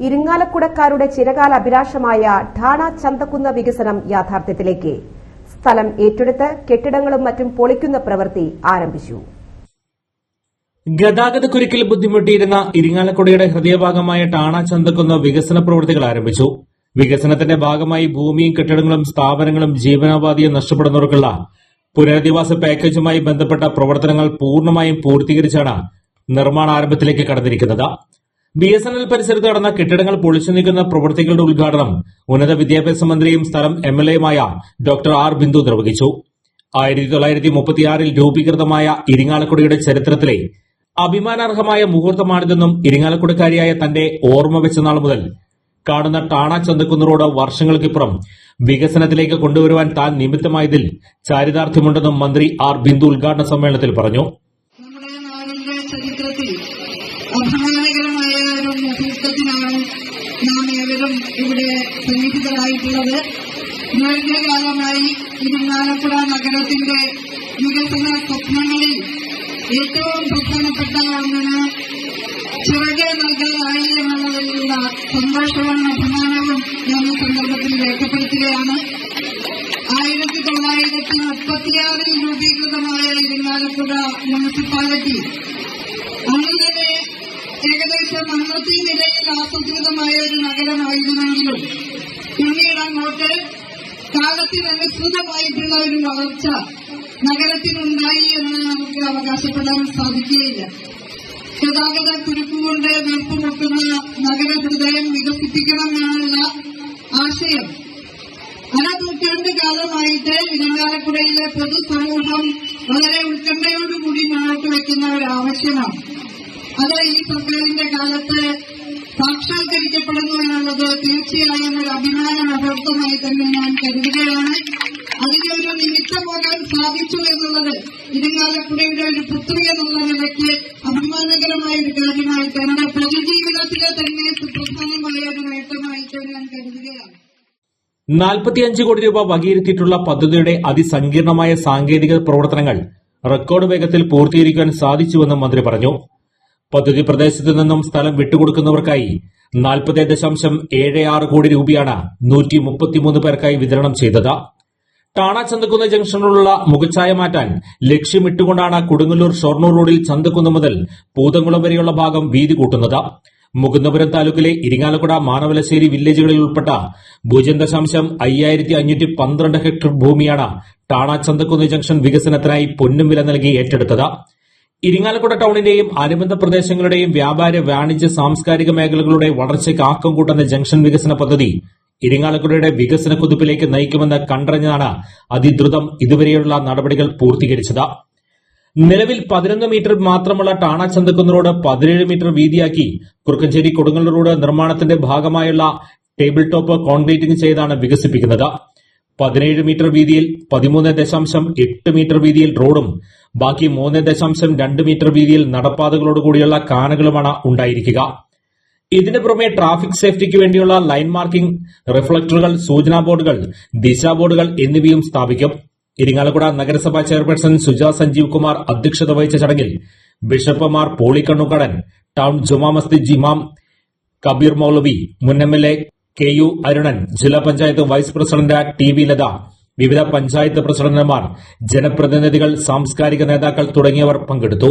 ഇരിങ്ങാലക്കുടക്കാരുടെ ചിരകാല അഭിലാഷമായ ഠാണ ചന്തക്കുന്ന് വികസനം യാഥാർത്ഥ്യത്തിലേക്ക്. സ്ഥലം ഏറ്റെടുത്ത് കെട്ടിടങ്ങളും മറ്റും പൊളിക്കുന്ന പ്രവൃത്തി ആരംഭിച്ചു. ഗതാഗതക്കുരുക്കിൽ ബുദ്ധിമുട്ടിയിരുന്ന ഇരിങ്ങാലക്കുടയുടെ ഹൃദയഭാഗമായ ടാണ ചന്തക്കുന്ന വികസന പ്രവൃത്തികൾ ആരംഭിച്ചു. വികസനത്തിന്റെ ഭാഗമായി ഭൂമിയും കെട്ടിടങ്ങളും സ്ഥാപനങ്ങളും ജീവനോപാധിയും നഷ്ടപ്പെടുന്നവർക്കുള്ള പുനരധിവാസ പാക്കേജുമായി ബന്ധപ്പെട്ട പ്രവർത്തനങ്ങൾ പൂർണമായും പൂർത്തീകരിച്ചാണ് നിർമ്മാണ ആരംഭത്തിലേക്ക് കടന്നിരിക്കുന്നത്. ബി എസ് എൻ എൽ പരിസരത്ത് നടന്ന കെട്ടിടങ്ങൾ പൊളിച്ചു നീക്കുന്ന പ്രവൃത്തികളുടെ ഉദ്ഘാടനം ഉന്നത വിദ്യാഭ്യാസ മന്ത്രിയും സ്ഥലം എം എൽ എയുമായ ഡോക്ടർ ആർ ബിന്ദു നിർവഹിച്ചു. ആയിരത്തി തൊള്ളായിരത്തി മുപ്പത്തിയാറിൽ രൂപീകൃതമായ ഇരിങ്ങാലക്കുടയുടെ ചരിത്രത്തിലെ അഭിമാനാർഹമായ മുഹൂർത്തമാണിതെന്നും ഇരിങ്ങാലക്കുടക്കാരിയായ തന്റെ ഓർമ്മ വെച്ച നാൾ മുതൽ കാണുന്ന ടാണ ചന്തക്കുന്ന് റോഡ് വർഷങ്ങൾക്കിപ്പുറം വികസനത്തിലേക്ക് കൊണ്ടുവരുവാൻ താൻ നിമിത്തമായതിൽ ചാരിതാർത്ഥ്യമുണ്ടെന്നും മന്ത്രി ആർ ബിന്ദു ഉദ്ഘാടന സമ്മേളനത്തിൽ പറഞ്ഞു. മുഹൂർത്തത്തിനാണ് നാം ഏവരും ഇവിടെ സന്നിഹിതരായിട്ടുള്ളത്. ദീർഘകാലമായി ഇരിങ്ങാലക്കുട നഗരത്തിന്റെ വികസന സ്വപ്നങ്ങളിൽ ഏറ്റവും പ്രധാനപ്പെട്ട ഒന്നിന് ചിറകെ നൽകാനായി എന്നുള്ളതിലുള്ള സന്തോഷവും അഭിമാനവും ഞാൻ ഈ സന്ദർഭത്തിൽ രേഖപ്പെടുത്തുകയാണ്. ആയിരത്തി തൊള്ളായിരത്തി മുപ്പത്തിയാറിൽ രൂപീകൃതമായ ഇരിങ്ങാലക്കുട മുനിസിപ്പാലിറ്റി തന്നെ ഏകദേശം അന്നത്തെ നിലയിൽ ആസൂത്രിതമായ ഒരു നഗരമായിരുന്നെങ്കിലും പിന്നീട് അങ്ങോട്ട് കാലത്തിനനുസൃതമായിട്ടുള്ള ഒരു വളർച്ച നഗരത്തിനുണ്ടായി എന്ന് നമുക്ക് അവകാശപ്പെടാൻ സാധിക്കുകയില്ല. ഗതാഗത കുരുക്കുകൊണ്ട് വീർപ്പുമുട്ടുന്ന നഗരഹൃദയം വികസിപ്പിക്കണം എന്നുള്ള ആശയം. അരനൂറ്റാണ്ട് കാലമായിട്ട് ഇടങ്ങാലക്കുടയിലെ പൊതുസമൂഹം വളരെ ഉത്കണ്ഠയോടുകൂടി മുന്നോട്ട് വയ്ക്കുന്ന ഒരു ആവശ്യമാണ് അത് ഈ സർക്കാരിന്റെ കാലത്ത് സാക്ഷാത്കരിക്കപ്പെടുന്നു എന്നുള്ളത് തീർച്ചയായും ഒരു അഭിമാന മുഹൂർത്തമായി തന്നെ ഞാൻ കരുതുകയാണ്. അതിനൊരു നിമിത്തമാകാൻ സാധിച്ചു എന്നുള്ളത് ഇരിങ്ങാലക്കുടയുടെ ഒരു പുത്രി എന്നുള്ള നിലയ്ക്ക് അഭിമാനകരമായ ഒരു കാര്യമായിട്ട് എന്റെ പൊതുജീവിതത്തിലെ തന്നെ സുപ്രധാനമായ ഒരു നേട്ടമായിട്ട് ഞാൻ കരുതുകയാണ്. നാൽപ്പത്തിയഞ്ച് കോടി രൂപ വകയിരുത്തിയിട്ടുള്ള പദ്ധതിയുടെ അതിസങ്കീർണമായ സാങ്കേതിക പ്രവർത്തനങ്ങൾ റെക്കോർഡ് വേഗത്തിൽ പൂർത്തീകരിക്കാൻ സാധിച്ചുവെന്നും മന്ത്രി പറഞ്ഞു. പദ്ധതി പ്രദേശത്ത് നിന്നും സ്ഥലം വിട്ടുകൊടുക്കുന്നവർക്കായി നാൽപ്പത് ദശാംശം ഏഴ് ആറ് കോടി രൂപയാണ് നൂറ്റി മുപ്പത്തിമൂന്ന് പേർക്കായി വിതരണം ചെയ്തത്. ടാണ ചന്തക്കുന്ന് ജംഗ്ഷനിലുള്ള മുഖച്ഛായ മാറ്റാൻ ലക്ഷ്യമിട്ടുകൊണ്ടാണ് കൊടുങ്ങല്ലൂർ ഷൊർണൂർ റോഡിൽ ചന്തക്കുന്ന് മുതൽ പൂതംകുളം വരെയുള്ള ഭാഗം വീതി കൂട്ടുന്നത്. മുകുന്ദപുരം താലൂക്കിലെ ഇരിങ്ങാലക്കുട മാനവലശ്ശേരി വില്ലേജുകളിൽ ഉൾപ്പെട്ട പൂജ്യം ദശാംശം അയ്യായിരത്തി അഞ്ഞൂറ്റി പന്ത്രണ്ട് ഹെക്ടർ ഭൂമിയാണ് ടാണ ചന്തക്കുന്ന് ജംഗ്ഷൻ വികസനത്തിനായി പൊന്നും വില നൽകി ഏറ്റെടുത്തത്. ഇരിങ്ങാലക്കുട ടൌണിന്റെയും അനുബന്ധ പ്രദേശങ്ങളുടെയും വ്യാപാര വാണിജ്യ സാംസ്കാരിക മേഖലകളുടെ വളർച്ചയ്ക്ക് ആക്കം കൂട്ടുന്ന ജംഗ്ഷൻ വികസന പദ്ധതി ഇരിങ്ങാലക്കുടയുടെ വികസന കുതിപ്പിലേക്ക് നയിക്കുമെന്ന് കണ്ടറിഞ്ഞാണ് അതിദ്രുതം ഇതുവരെയുള്ള നടപടികൾ പൂർത്തീകരിച്ചത്. നിലവിൽ പതിനൊന്ന് മീറ്റർ മാത്രമുള്ള ടാണ ചന്തക്കുന്ന് റോഡ് പതിനേഴ് മീറ്റർ വീതിയാക്കി കുറുക്കഞ്ചേരി കൊടുങ്ങല്ലൂർ റോഡ് നിർമ്മാണത്തിന്റെ ഭാഗമായുള്ള ടേബിൾ ടോപ്പ് കോൺക്രീറ്റിംഗ് ചെയ്താണ് വികസിപ്പിക്കുന്നത്. പതിനേഴ് മീറ്റർ വീതിയിൽ പതിമൂന്ന് ദശാംശം എട്ട് മീറ്റർ വീതിയിൽ റോഡും ബാക്കി മൂന്ന് ദശാംശം രണ്ട് മീറ്റർ വീതിയിൽ നടപ്പാതകളോടുകൂടിയുള്ള കാനകളുമാണ് ഉണ്ടായിരിക്കുക. ഇതിനു പുറമെ ട്രാഫിക് സേഫ്റ്റിക്ക് വേണ്ടിയുള്ള ലൈൻ മാർക്കിംഗ് റിഫ്ലക്ടറുകൾ സൂചനാ ബോർഡുകൾ ദിശാ ബോർഡുകൾ എന്നിവയും സ്ഥാപിക്കും. ഇരിങ്ങാലക്കുട നഗരസഭാ ചെയർപേഴ്സൺ സുജാ സഞ്ജീവ് കുമാർ അധ്യക്ഷത വഹിച്ച ചടങ്ങിൽ ബിഷപ്പുമാർ പോളിക്കണ്ണുകടൻ ടൌൺ ജുമാ മസ്ജിദ് ഇമാം കബീർ മൌലവി മുൻ M L A K U Arunan ജില്ലാ panchayat vice president T V Latha വിവിധ പഞ്ചായത്ത് പ്രസിഡന്റുമാർ ജനപ്രതിനിധികൾ സാംസ്കാരിക നേതാക്കൾ തുടങ്ങിയവർ പങ്കെടുത്തു.